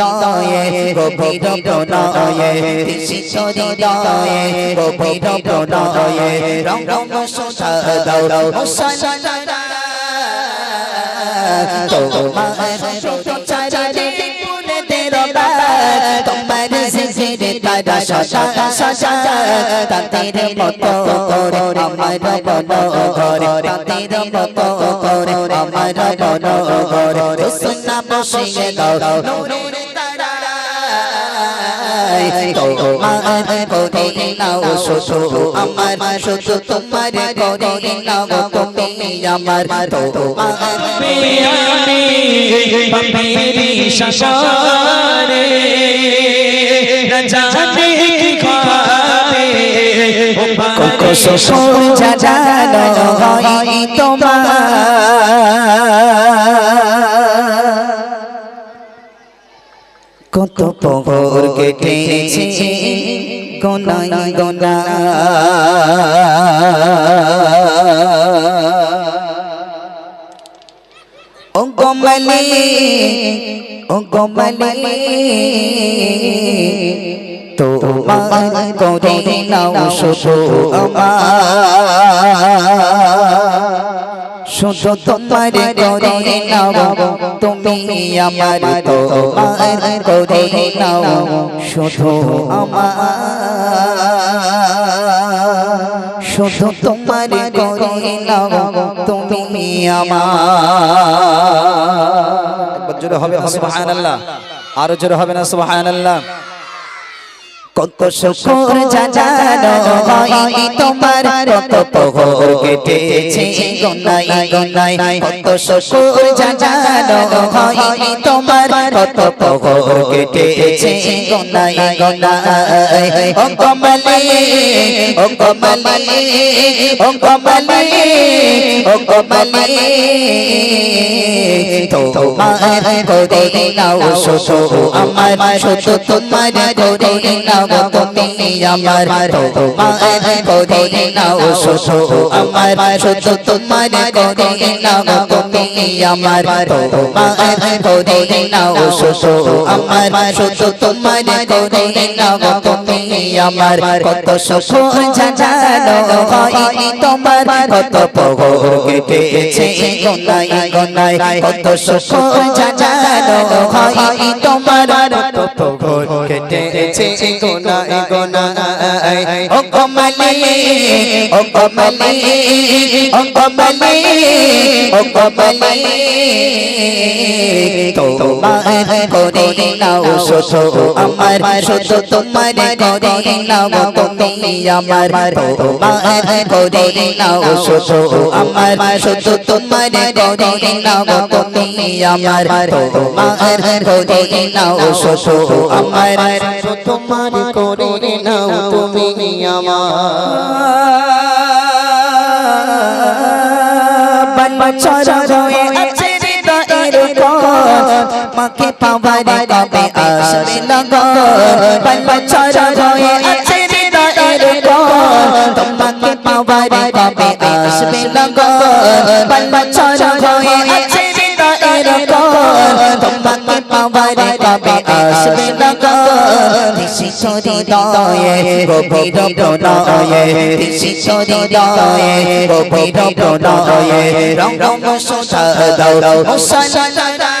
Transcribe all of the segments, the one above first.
হৃদয়ে গভীর প্রণয়ে তৃষিত হৃদয়ে গভীর প্রণয়ে রং রং সুধা দাও তোমার চারিদিকে পুরে দেরবা তোমার জিকিরে তারা সদা সদা তাদের মতো করে আমার বন তাদের তোমার করে নাও শুধু আমার শুধু তোমার করে নাও তুমি আমার তোমার আমি শাসারে রাজাতে কি খাবে ও কত শ্বশুর জানো হয় তোমার কত পহর কেটেছে গনাই গনা। ও গমলি ও গমলি তোমার করে নাও শুধু আমার। শুধু তোমার করে নাও তুমি আমার তোমার করে নাও শুধু আমার, শুধু তোমার করে নাও তুমি আমার। জোরে হবে আরও জোরে হবে না, সুবহানাল্লাহ। কত শুকর জাজানো হয় তোমার, কত পহর কেটেছে গনাই গনাই কত শুকর জাজানো হয় তোমার, কত পহর কেটেছে গনাই গনাই ও কমলি ও কমলি ও কমলি ও কমলি। তোমার করে নাও শুধু আমার, শুধু তোমার করে নাও। তুমি আমার তোমার করে নাও শুধু আমার শুধু তোমার করে নাও তুমি আমার তোমার করে নাও শুধু আমার শুধু তোমার করে নাও আমার কত সুখ জানো হয় তোমার, কত পহর কেটেছে গনাই গনাই কত সুখ তোমার, কত পহর কেটেছে গনাই গনাই ও কমলি ও কমলি ও কমলি ও কমলি তোমার করে নাও নাও তুমি আমার তোমার করে নাও শুধু আমার শুধু তোমার করে নাও তুমি আমার তোমার করে নাও শুধু আমার তোমার করে নাও তুমি আমার বাচ্চা মাকে পাওয়ার কবে আসবে লগন বাচ্চা হয়ে আছে হৃদয়ের পর তোমাকে পাওয়ার কবে আসবে লগন বাচ্চা হয়ে আছে হৃদয়ের পর তোমাকে পাওয়ার কবে আসবে লগন শিশু হৃদয়ে গভীর প্রণয়ে শিশু হৃদয়ে গভীর প্রণয়ে রং রং সুধা দাও মুসলমান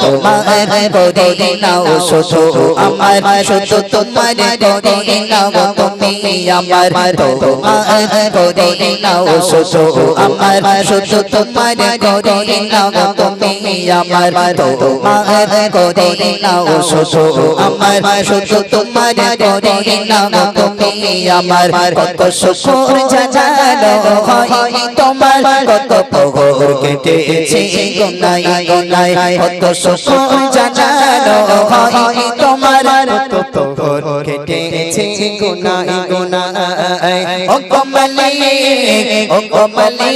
তোমার করে নাও শুধু আমার শুধু তোমার করে নাও তুমি আমার তোমার করে নাও শুধু আমার শুধু তোমার করে নাও তুমি আমার তোমার করে নাও শুধু আমার শুধু তোমার করে নাও তুমি আমার কত সুখর জানো হয় তোমার কত পহর কেটেছে গনাই গনাই কত সুখর জানো হয় তোমার কত কেটেছে গনাই গনাই ও কমলি ও কমলি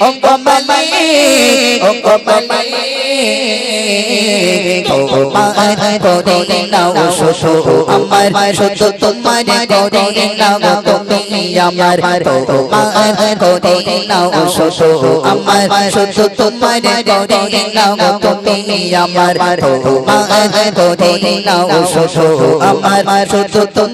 ও কমলি ও কমলি তোমার করে নাও শুধু আমার, শুধু তোমার করে নাও তুমি আমার। তোমার করে নাও শুধু আমার, শুধু তোমার করে নাও তুমি আমার। তোমার করে নাও শুধু আমার, শুধু তোমার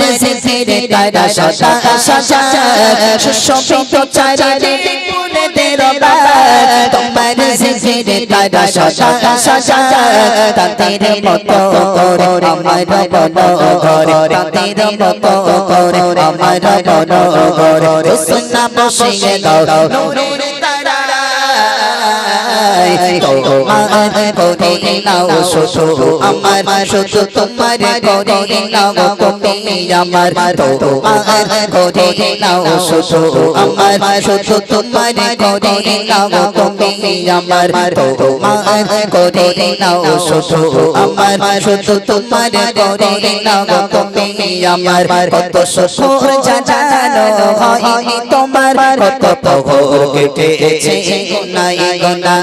তারা সদা সজা সুশোভিত চারিদিক ফুলেদের বাগান তোমার জিকিরে তারা সদা সজা তাদের মতো করে আমার মতো করে তারায় তোমার করে নাও শুধু আমার, শুধু তোমার করে নাও তুমি আমার। তোমার করে নাও শুধু আমার, শুধু তোমার করে নাও তুমি আমার। তোমার করে নাও শুধু আমার, শুধু তোমার করে নাও তুমি আমার। কত সুখর জানো হয় তোমার, কত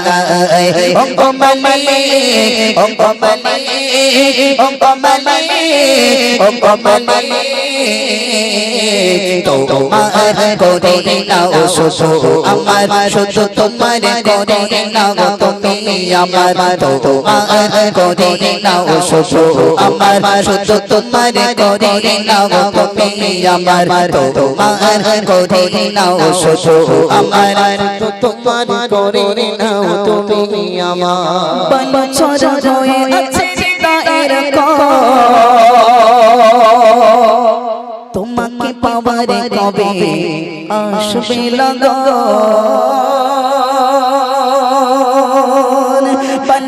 প্রভুর কেটেছে গুনাই গুনাই অঙ্গ মালি অঙ্গ মালি অঙ্গ মালি অঙ্গ মালি তোমার করে নাও শুধু আমার শুধু তোমার করে। নাও তুমি আমার তোমার করে নাও শুধু আমার শুধু তোমার করে নাও তুমি আমার তোমার করে নাও শুধু আমার তোমার করে নাও তুমি আমার বছর হয়ে আছে তায়ের তোমাকে পাওয়ার কবে আসবে লগন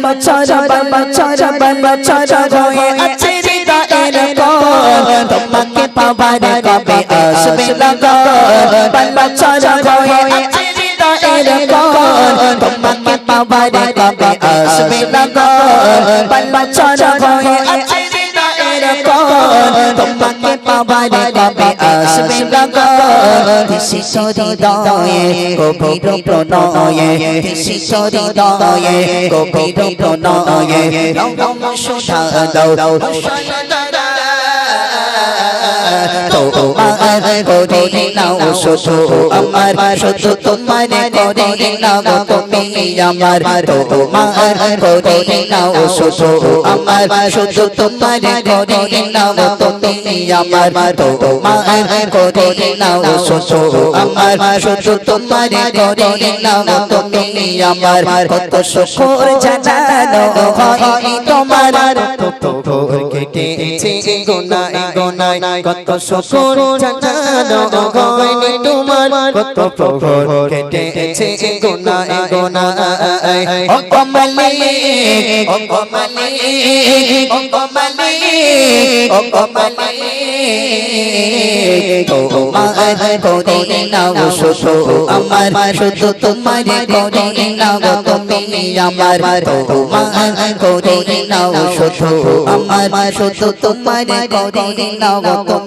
বছর বছর বছর হয়ে আছে তায়ের তোমাকে পাওয়ার কবে আসবে লগন বছর হয়ে আছে তায়ের তোমাকে পাওয়ার কবে আসবে লগন কবে আসবে শিশরি দয়ে গভীর প্রণয়ে। শিশরি দয়ে গভীর প্রণয়ে। রঙ সুধা করে নাও শুধু আমার শুধু তোমার করে নাও তুমি আমার তোমার করে নাও শুধু আমার শুধু তোমার করে নাও তুমি আমার তোমার করে নাও শুধু আমার শুধু তোমার করে নাও তুমি আমার কত সুখর জানানো হয় তোমার প্রভুর কেটেছে গোনাই গোনাই কত শুকুর জানানো গয়নি তোমার কত প্রভুর কেটেছে নাও শুধু আমার, শুধু তোমার করে নাও তুমি আমার। তোমার করে নাও শুধু তোমার নাও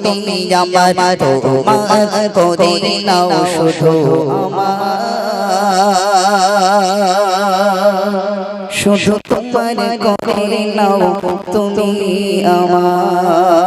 তুমি আমার তোমার করে নাও শুধু শুধু তোমার করে নাও তুমি আমার